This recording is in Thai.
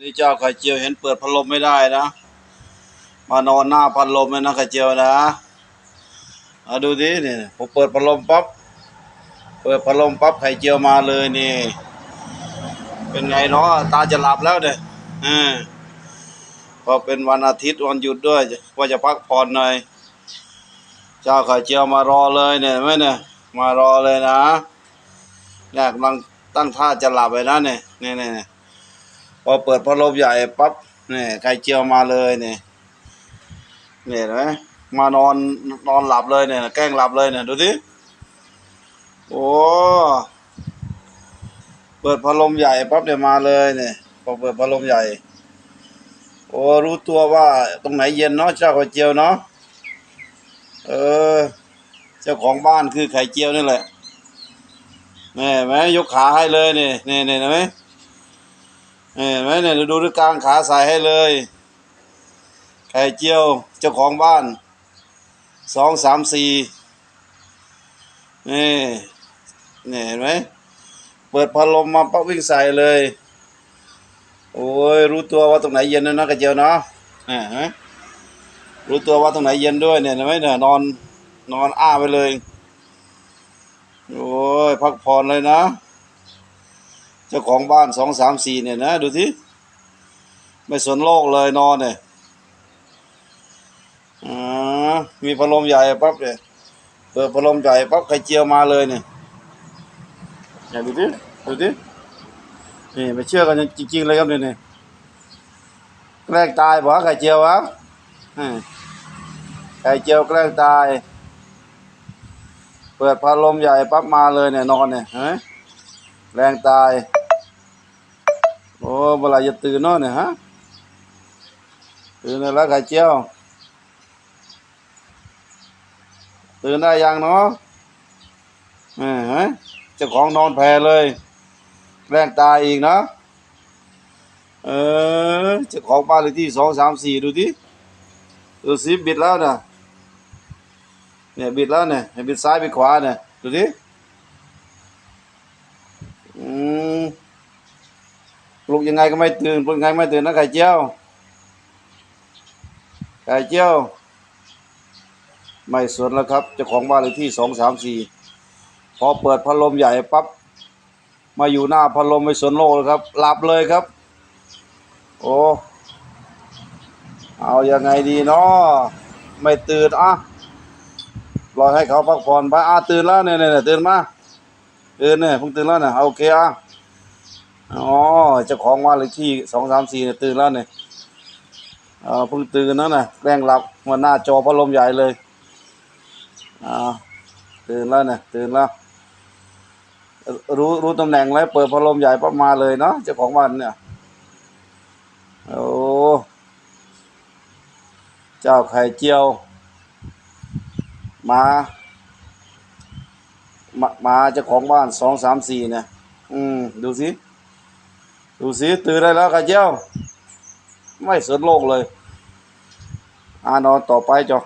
นี่เจ้าไข่เจียวเห็นเปิดพัดลมไม่ได้นะ มานอนหน้าพัดลมเลยนะไข่เจียวนะเอาดูดิเนี่ยผมเปิดพัดลมปั๊บเปิดพัดลมปั๊บไข่เจียวมาเลยนี่ เป็นไงเนาะตาจะหลับแล้วเนี่ยอืมพอเป็นวันอาทิตย์วันหยุดด้วยว่าจะพักผ่อนหน่อย เจ้าไข่เจียวมารอเลยเนี่ยไหมเนี่ยมารอเลยนะเนี่ยกำลังตั้งท่าจะหลับเลยนะเนี่ยเนี่ยเนี่ย พอเปิดพัดลมใหญ่ปั๊บเนี่ยไข่เจียวมาเลยเนี่ยเนี่ยเห็นไหมมานอนนอนหลับเลยเนี่ย แกล้งหลับเลยเนี่ยดูสิโอ้เปิดพัดลมใหญ่ปั๊บเดี๋ยวมาเลยเนี่ยพอเปิดพัดลมใหญ่ โอ้รู้ตัวว่าตรงไหนเย็นเนาะเจ้าไข่เจียวเนาะเออ เจ้าของบ้านคือไข่เจียวนี่แหละแม่แม่ยกขาให้เลยเนี่ยเนี่ยเนี่ยเห็นไหม เห็นไหมเนี่ยดูด้วยกลางขาใส่ให้เลยไข่เจียวเจ้าของบ้านสองสามสี่นี่นี่เห็นไหมเปิดพัดลมมาปั๊บวิ่งใส่เลย โอ้ยรู้ตัวว่าตรงไหนเย็นนะนะไข่เจียวเนาะนี่เห็นไหมรู้ตัวว่าตรงไหนเย็นด้วยเนี่ยเห็นไหมเนี่ยนอนนอนอ้าไปเลย โอ้ยพักผ่อนเลยนะ เจ้าของบ้านสองสามสี่เนี่ยนะ ดูที่ไม่สนโลกเลยนอนเนี่ยอ่ามีพัดลมใหญ่ปั๊บเนี่ยเปิดพัดลมใหญ่ปั๊บไข่เจียวมาเลยเนี่ยเนี่ยดูที่ดูที่นี่ไม่เชื่อกันจริงๆเลยครับเนี่ยนี่แกล้งตายบอกไข่เจียววะอืมไข่เจียวแกล้งตาย เปิดพัดลมใหญ่ปั๊บมาเลยเนี่ยนอนเนี่ยเห็นไหมแรงตาย โอ้เวลาจะตื่นนาะเนี่ยฮะ ตื่นแล้วไข่เจียว ตื่นได้ยังเนาะแหมเจ้าของนอนแพรเลยแกล้งตายอีกนะ เออเจ้าของบ้านเลขที่สองสามสี่ดูดิดูสิบิดแล้วนะเนี่ยบิดแล้วเนี่ยบิดซ้ายบิดขวาเนี่ยดูดิอืม ปลุกยังไงก็ไม่ตื่นปลุกยังไงไม่ตื่นนะไข่เจียวไข่เจียว ไม่สนแล้วครับเจ้าของบ้านเลขที่สองสามสี่พอเปิดพัดลมใหญ่ปั๊บมาอยู่หน้าพัดลมไม่สนโลกเลยครับหลับเลยครับ โอ้เอายังไงดีเนาะไม่ตื่นอะรอให้เขาพักผ่อนไปอะตื่นแล้วเนี่ยเนี่ยตื่นมาตื่นเนี่ยเพิ่งตื่นแล้วเนี่ยเอาโอเคอะ อ๋อเจ้าของบ้านเลขที่สองสามสี่เนี่ยตื่นแล้วเนี่ยเออเพิ่งตื่นนั่นน่ะแกล้งหลับมันหน้าจอพัดลมใหญ่เลยอ่าตื่นแล้วเนี่ยตื่นแล้วรู้รู้ตำแหน่งแล้วเปิดพัดลมใหญ่ปั๊บมาเลยเนาะเจ้าของบ้านเนี่ยโอ้เจ้าไข่เจียวมามามาเจ้าของบ้านสองสามสี่เนี่ยอืม ดูสิ ดูสิตื่นได้แล้วกระเจ้า ไม่สนโลกเลย อ่านอนต่อไปจ้ะ